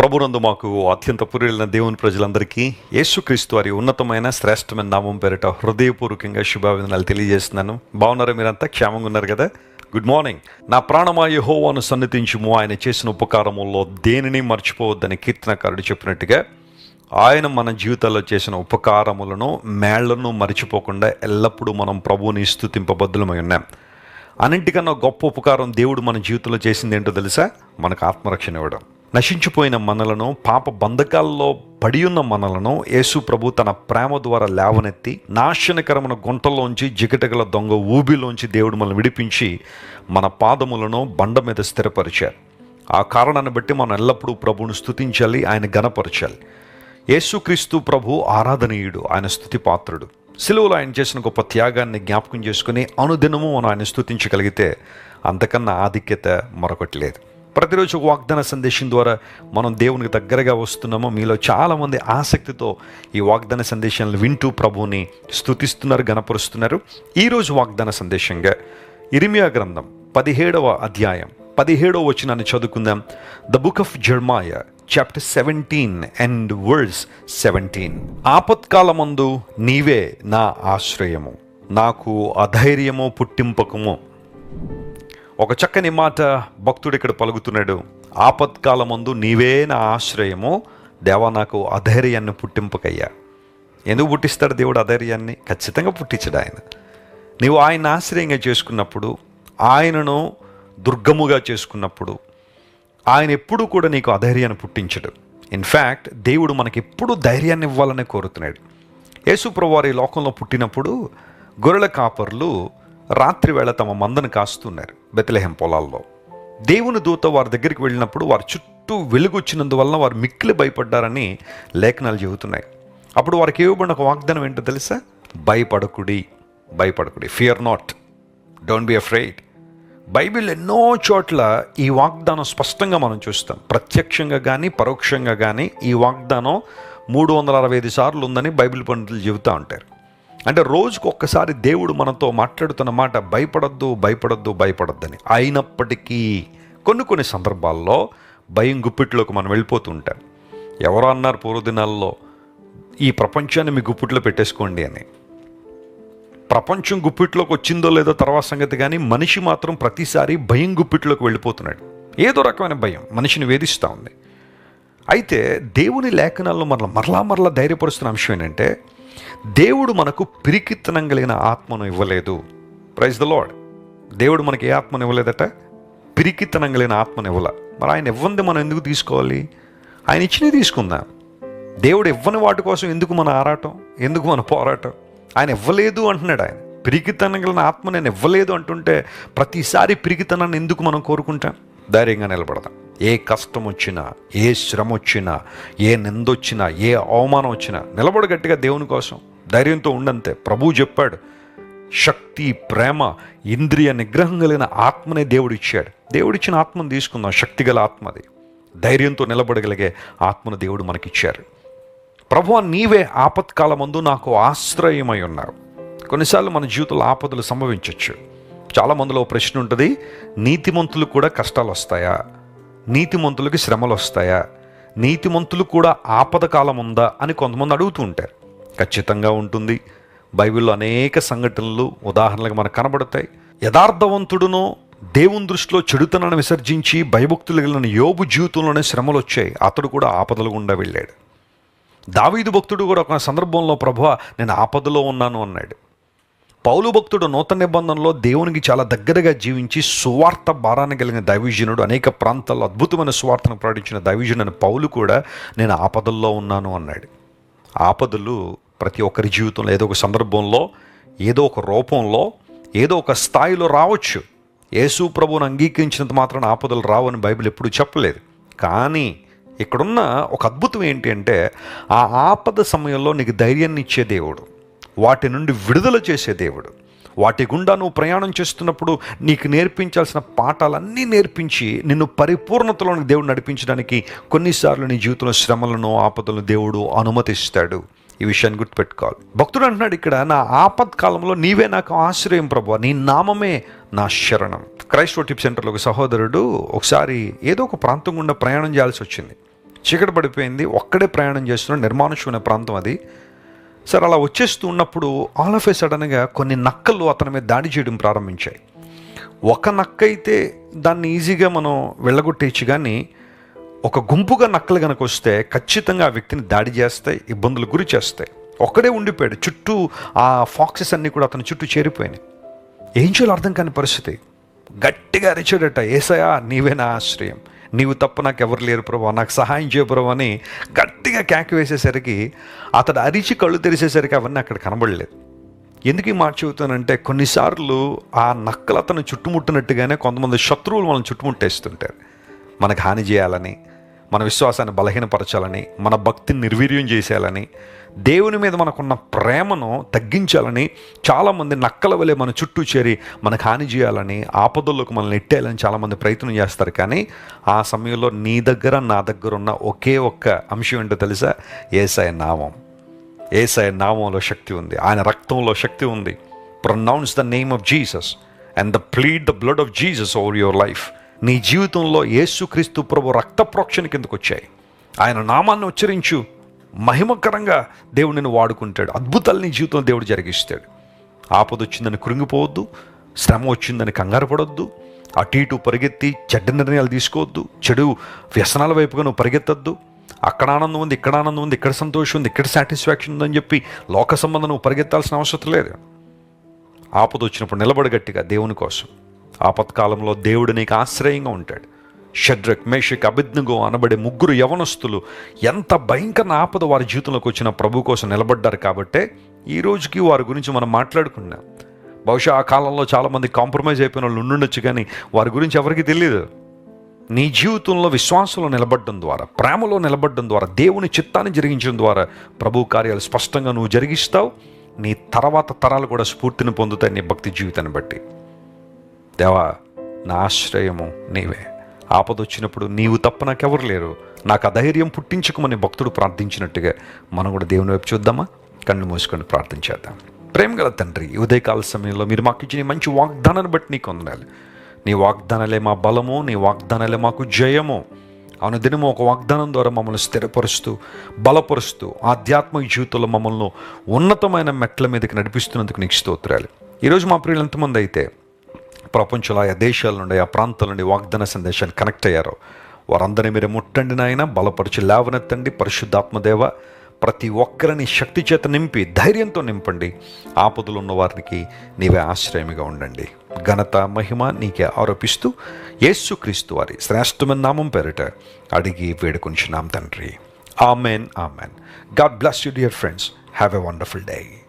ప్రభునందు మాకు అత్యంత పురిలిన దేవుని ప్రజలందరికీ యేసుక్రీస్తు వారి ఉన్నతమైన శ్రేష్టమైన నామం పేరిట హృదయపూర్వకంగా శుభాభినందనాలు తెలియజేస్తున్నాను. బాగున్నారా మీరంతా? క్షేమంగా ఉన్నారు కదా? గుడ్ మార్నింగ్ నా ప్రాణమా హోవాను సన్నిధించుము. ఆయన చేసిన ఉపకారముల్లో దేనిని మర్చిపోవద్దని కీర్తనకారుడు చెప్పినట్టుగా ఆయన మన జీవితాల్లో చేసిన ఉపకారములను మేళ్ళను మర్చిపోకుండా ఎల్లప్పుడూ మనం ప్రభువుని స్థుతింపబద్ధులమై ఉన్నాం. అన్నింటికన్నా గొప్ప ఉపకారం దేవుడు మన జీవితంలో చేసింది ఏంటో తెలుసా? మనకు ఆత్మరక్షణ ఇవ్వడం. నశించిపోయిన మనలను పాప బంధకాల్లో పడి ఉన్న మనలను యేసు ప్రభు తన ప్రేమ ద్వారా లేవనెత్తి నాశనకరమైన గుంటల్లోంచి జిగటగల దొంగ ఊబిలోంచి దేవుడు మనల్ని విడిపించి మన పాదములను బండ మీద స్థిరపరిచారు. ఆ కారణాన్ని బట్టి మనం ఎల్లప్పుడూ ప్రభువును స్థుతించాలి ఆయన గణపరచాలి యేసుక్రీస్తు ప్రభు ఆరాధనీయుడు ఆయన స్థుతి పాత్రుడు. సిలువలో ఆయన చేసిన గొప్ప త్యాగాన్ని జ్ఞాపకం చేసుకుని అనుదినము మనం ఆయన స్థుతించగలిగితే అంతకన్నా ఆధిక్యత మరొకటి లేదు. ప్రతిరోజు ఒక వాగ్దాన సందేశం ద్వారా మనం దేవునికి దగ్గరగా వస్తున్నామో మీలో చాలామంది ఆసక్తితో ఈ వాగ్దాన సందేశాలను వింటూ ప్రభువుని స్తుతిస్తున్నారు గణపరుస్తున్నారు. ఈరోజు వాగ్దాన సందేశంగా ఇరిమియా గ్రంథం పదిహేడవ అధ్యాయం పదిహేడవ వచనాన్ని చదువుకుందాం. The book of Jeremiah chapter seventeen and words seventeen ఆపత్కాలమందు నీవే నా ఆశ్రయము నాకు అధైర్యము పుట్టింపకము. ఒక చక్కని మాట భక్తుడు ఇక్కడ పలుకుతున్నాడు. ఆపత్కాలమందు నీవే నా ఆశ్రయము దేవా నాకు అధైర్యాన్ని పుట్టింపకయ్యా. ఎందుకు పుట్టిస్తాడు దేవుడు అధైర్యాన్ని? ఖచ్చితంగా పుట్టించడు ఆయన. నీవు ఆయన ఆశ్రయంగా చేసుకున్నప్పుడు ఆయనను దుర్గముగా చేసుకున్నప్పుడు ఆయన ఎప్పుడూ కూడా నీకు అధైర్యాన్ని పుట్టించడు. ఇన్ఫ్యాక్ట్ దేవుడు మనకి ధైర్యాన్ని ఇవ్వాలని కోరుతున్నాడు. యేసుప్రభు ఈ లోకంలో పుట్టినప్పుడు గొర్రెల కాపర్లు రాత్రివేళ తమ మందను కాస్తున్నారు బెతలెహం పొలాల్లో. దేవుని దూత వారి దగ్గరికి వెళ్ళినప్పుడు వారి చుట్టూ వెలుగొచ్చినందువలన వారు మిక్కిలి భయపడ్డారని లేఖనాలు చెబుతున్నాయి. అప్పుడు వారికి ఇవ్వబడిన ఒక వాగ్దానం ఏంటో తెలుసా? భయపడకుడి భయపడకుడి fear not don't be afraid Bible ఎన్నో చోట్ల ఈ వాగ్దానం స్పష్టంగా మనం చూస్తాం. ప్రత్యక్షంగా కానీ పరోక్షంగా కానీ ఈ వాగ్దానం మూడు వందల అరవై ఐదు సార్లు ఉందని బైబిల్ పండితులు చెబుతూ ఉంటారు. అంటే రోజుకు ఒక్కసారి దేవుడు మనతో మాట్లాడుతున్న మాట భయపడద్దు భయపడద్దు భయపడద్దని. అయినప్పటికీ కొన్ని కొన్ని సందర్భాల్లో భయం గుప్పిట్లోకి మనం వెళ్ళిపోతూ ఉంటాం. ఎవరో అన్నారు పూర్వదినాల్లో ఈ ప్రపంచాన్ని మీ గుప్పిట్లో పెట్టేసుకోండి అని. ప్రపంచం గుప్పిట్లోకి వచ్చిందో లేదో తర్వాత సంగతి కానీ మనిషి మాత్రం ప్రతిసారి భయం గుప్పిట్లోకి వెళ్ళిపోతున్నాడు. ఏదో రకమైన భయం మనిషిని వేధిస్తూ ఉంది. అయితే దేవుని లేఖనాల్లో మరలా మరలా మరలా ధైర్యపరుస్తున్న అంశం ఏంటంటే దేవుడు మనకు పిరికిత్తనం కలిగిన ఆత్మను ఇవ్వలేదు. ప్రైజ్ ద లాడ్ దేవుడు మనకి ఏ ఆత్మను ఇవ్వలేదట? పిరికిత్తనం కలిగిన ఆత్మను ఇవ్వల. మరి ఆయన ఇవ్వంది మనం ఎందుకు తీసుకోవాలి? ఆయన ఇచ్చినవి తీసుకుందాం. దేవుడు ఇవ్వని వాటి కోసం ఎందుకు మన ఆరాటం? ఎందుకు మన పోరాటం? ఆయన ఇవ్వలేదు అంటున్నాడు ఆయన. పిరికితనం కలిగిన ఆత్మ నేను ఇవ్వలేదు అంటుంటే ప్రతిసారి పిరికితనాన్ని ఎందుకు మనం కోరుకుంటాం? ధైర్యంగా నిలబడదాం. ఏ కష్టం వచ్చినా ఏ శ్రమ వచ్చినా ఏ నిందొచ్చినా ఏ అవమానం వచ్చినా నిలబడు గట్టిగా దేవుని కోసం. ధైర్యంతో ఉండంతే. ప్రభువు చెప్పాడు శక్తి ప్రేమ ఇంద్రియ నిగ్రహం కలిగిన ఆత్మనే దేవుడు ఇచ్చాడు దేవుడిచ్చిన ఆత్మను తీసుకుందాం. శక్తి గల ఆత్మది ధైర్యంతో నిలబడగలిగే ఆత్మను దేవుడు మనకిచ్చారు. ప్రభు నీవే ఆపత్కాలమందు నాకు ఆశ్రయమై ఉన్నావు కొన్నిసార్లు మన జీవితంలో ఆపదలు సంభవించవచ్చు చాలా మందిలో ప్రశ్న ఉంటుంది నీతిమంతులు కూడా కష్టాలు వస్తాయా? నీతిమంతులకి శ్రమలు వస్తాయా? నీతిమంతులు కూడా ఆపద కాలం ఉందా అని కొంతమంది అడుగుతూ ఉంటారు. ఖచ్చితంగా ఉంటుంది. బైబిల్లో అనేక సంఘటనలు ఉదాహరణలకు మనకు కనబడతాయి. యథార్థవంతుడును దేవుని దృష్టిలో చెడుతనాన్ని విసర్జించి భయభక్తులు కలిగిన యోబు జీవితంలోనే శ్రమలు వచ్చాయి. అతడు కూడా ఆపదలు గుండా వెళ్ళాడు. దావీదు భక్తుడు కూడా ఒక సందర్భంలో ప్రభు నేను ఆపదలో ఉన్నాను అన్నాడు. పౌలు భక్తుడు నూతన నిబంధనలో దేవునికి చాలా దగ్గరగా జీవించి సువార్త భారాన్ని కలిగిన దైవజనుడు అనేక ప్రాంతాల్లో అద్భుతమైన సువార్తను ప్రకటించిన దైవజనుడు పౌలు కూడా నేను ఆపదల్లో ఉన్నాను అన్నాడు. ఆపదలు ప్రతి ఒక్కరి జీవితంలో ఏదో ఒక సందర్భంలో ఏదో ఒక రూపంలో ఏదో ఒక స్థాయిలో రావచ్చు. యేసు ప్రభువును అంగీకరించినంత మాత్రం ఆపదలు రావని బైబిల్ ఎప్పుడూ చెప్పలేదు. కానీ ఇక్కడున్న ఒక అద్భుతం ఏంటి అంటే ఆ ఆపద సమయంలో నీకు ధైర్యాన్ని ఇచ్చే దేవుడు. వాటి నుండి విడుదల చేసే దేవుడు. వాటి గుండా నువ్వు ప్రయాణం చేస్తున్నప్పుడు నీకు నేర్పించాల్సిన పాఠాలన్నీ నేర్పించి నిన్ను పరిపూర్ణతలోని దేవుడు నడిపించడానికి కొన్నిసార్లు నీ జీవితంలో శ్రమలను ఆపదలను దేవుడు అనుమతిస్తాడు. ఈ విషయాన్ని గుర్తుపెట్టుకోవాలి. భక్తుడు అంటున్నాడు ఇక్కడ నా ఆపత్ కాలంలో నీవే నాకు ఆశ్రయం ప్రభు నీ నామమే నా శరణం. క్రైస్ట్ టిప్ సెంటర్లో ఒక సహోదరుడు ఒకసారి ఏదో ఒక ప్రాంతం గుండా ప్రయాణం చేయాల్సి వచ్చింది. చీకటి పడిపోయింది ఒక్కడే ప్రయాణం చేస్తున్న నిర్మానుషమైన ప్రాంతం అది. సరే అలా వచ్చేస్తూ ఉన్నప్పుడు ఆల్ ఆఫ్ ఏ సడన్గా కొన్ని నక్కలు అతని మీద దాడి చేయడం ప్రారంభించాయి. ఒక నక్క అయితే దాన్ని ఈజీగా మనం వెళ్ళగొట్టేయచ్చు కానీ ఒక గుంపుగా నక్కలు కనుక వస్తే ఖచ్చితంగా ఆ వ్యక్తిని దాడి చేస్తాయి ఇబ్బందులు గురి చేస్తాయి. ఒక్కడే ఉండిపోయాడు. చుట్టూ ఆ ఫాక్సెస్ అన్నీ కూడా అతని చుట్టూ చేరిపోయినాయి. ఏం చేయాలో అర్థం కాని పరిస్థితి. గట్టిగా అరిచాడట ఏసయా నీవే నా ఆశ్రయం. నీవు తప్ప నాకు ఎవరు లేరు ప్రభు నాకు సహాయం చేయ ప్రభు అని గట్టిగా కేక వేసేసరికి అతడు అరిచి కళ్ళు తెరిసేసరికి అవన్నీ అక్కడ కనబడలేదు. ఎందుకు ఈ మాట చెబుతానంటే కొన్నిసార్లు ఆ నక్కలు అతను చుట్టుముట్టినట్టుగానే కొంతమంది శత్రువులు మనం చుట్టుముట్టేస్తుంటారు. మనకు హాని చేయాలని మన విశ్వాసాన్ని బలహీనపరచాలని మన భక్తిని నిర్వీర్యం చేసేయాలని దేవుని మీద మనకున్న ప్రేమను తగ్గించాలని చాలామంది నక్కల వలె మన చుట్టూ చేరి మనకు హాని చేయాలని ఆపదల్లోకి మనల్ని నెట్టేయాలని చాలామంది ప్రయత్నం చేస్తారు. కానీ ఆ సమయంలో నీ దగ్గర నా దగ్గర ఉన్న ఒకే ఒక్క అంశం ఏంటో తెలుసా? ఏసాయ నామం. ఏసాయ నామంలో శక్తి ఉంది. ఆయన రక్తంలో శక్తి ఉంది. Pronounce the name of Jesus and the plead the blood of Jesus over your life నీ జీవితంలో యేసుక్రీస్తు ప్రభు రక్త ప్రోక్షణ కిందకు వచ్చాయి. ఆయన నామాన్ని ఉచ్చరించు మహిమకరంగా దేవుడిని వాడుకుంటాడు. అద్భుతాలు నీ జీవితంలో దేవుడు జరిగిస్తాడు. ఆపద వచ్చిందని కృంగిపోవద్దు శ్రమ వచ్చిందని కంగారు పడొద్దు అటు ఇటు పరిగెత్తి చెడ్డ నిర్ణయాలు తీసుకోవద్దు చెడు వ్యసనాల వైపుగా నువ్వు పరిగెత్తద్దు. అక్కడ ఆనందం ఉంది ఇక్కడ ఆనందం ఉంది ఇక్కడ సంతోషం ఉంది ఇక్కడ సాటిస్ఫాక్షన్ ఉందని చెప్పి లోక సంబంధం నువ్వు పరిగెత్తాల్సిన అవసరం లేదు. ఆపద వచ్చినప్పుడు నిలబడగట్టిగా దేవుని కోసం. ఆపత్కాలంలో దేవుడు నీకు ఆశ్రయంగా ఉంటాడు. షడ్రక్ మేషక్ అభిజ్ఞగో అనబడే ముగ్గురు యవనస్తులు ఎంత భయంకర ఆపద వారి జీవితంలోకి వచ్చిన ప్రభు కోసం నిలబడ్డారు కాబట్టే ఈ రోజుకి వారి గురించి మనం మాట్లాడుకున్నాం బహుశా ఆ కాలంలో చాలామంది కాంప్రమైజ్ అయిపోయిన వాళ్ళు ఉండుండొచ్చు కానీ వారి గురించి ఎవరికి తెలియదు నీ జీవితంలో విశ్వాసంలో నిలబడడం ద్వారా ప్రేమలో నిలబడడం ద్వారా దేవుని చిత్తాన్ని జరిగించడం ద్వారా ప్రభు కార్యాలు స్పష్టంగా నువ్వు జరిగిస్తావు. నీ తర్వాత తరాలు కూడా స్ఫూర్తిని పొందుతాయి నీ భక్తి జీవితాన్ని బట్టి. దేవా నా ఆశ్రయము నీవే. ఆపదొచ్చినప్పుడు నీవు తప్ప నాకెవరు లేరు. నాకు అధైర్యం పుట్టించుకోమని భక్తుడు ప్రార్థించినట్టుగా మనం కూడా దేవుని వైపు చూద్దామా? కళ్ళు మూసుకొని ప్రార్థన చేద్దాం. ప్రేమ గల తండ్రి ఉదయకాల సమయంలో మీరు మాకు ఇచ్చిన మంచి వాగ్దానాన్ని బట్టి నీకు వందనాలు. నీ వాగ్దానాలే మా బలము నీ వాగ్దానాలే మాకు జయము. అనుదినము ఒక వాగ్దానం ద్వారా మమ్మల్ని స్థిరపరుస్తూ బలపరుస్తూ ఆధ్యాత్మిక జీవితంలో మమ్మల్ని ఉన్నతమైన మెట్ల మీదకి నడిపిస్తున్నందుకు నీకు స్తోత్రాలు. ఈరోజు మా ప్రియులు ఎంతమంది అయితే ప్రపంచంలో ఆయా దేశాల నుండి ఆ ప్రాంతాల నుండి వాగ్దాన సందేశాన్ని కనెక్ట్ అయ్యారు. వారందరినీ మీరు ముట్టండి నాయన బలపరిచి లేవనెత్తండి. పరిశుద్ధాత్మదేవ ప్రతి ఒక్కరిని శక్తి చేత నింపి ధైర్యంతో నింపండి. ఆపదలు ఉన్న వారికి నీవే ఆశ్రయమిగా ఉండండి. ఘనత మహిమ నీకే ఆరోపిస్తూ యేసుక్రీస్తు వారి శ్రేష్టమైన నామం పేరిట అడిగి వేడుకుంటున్నాం తండ్రి. Amen amen. God bless you dear friends. Have a wonderful day.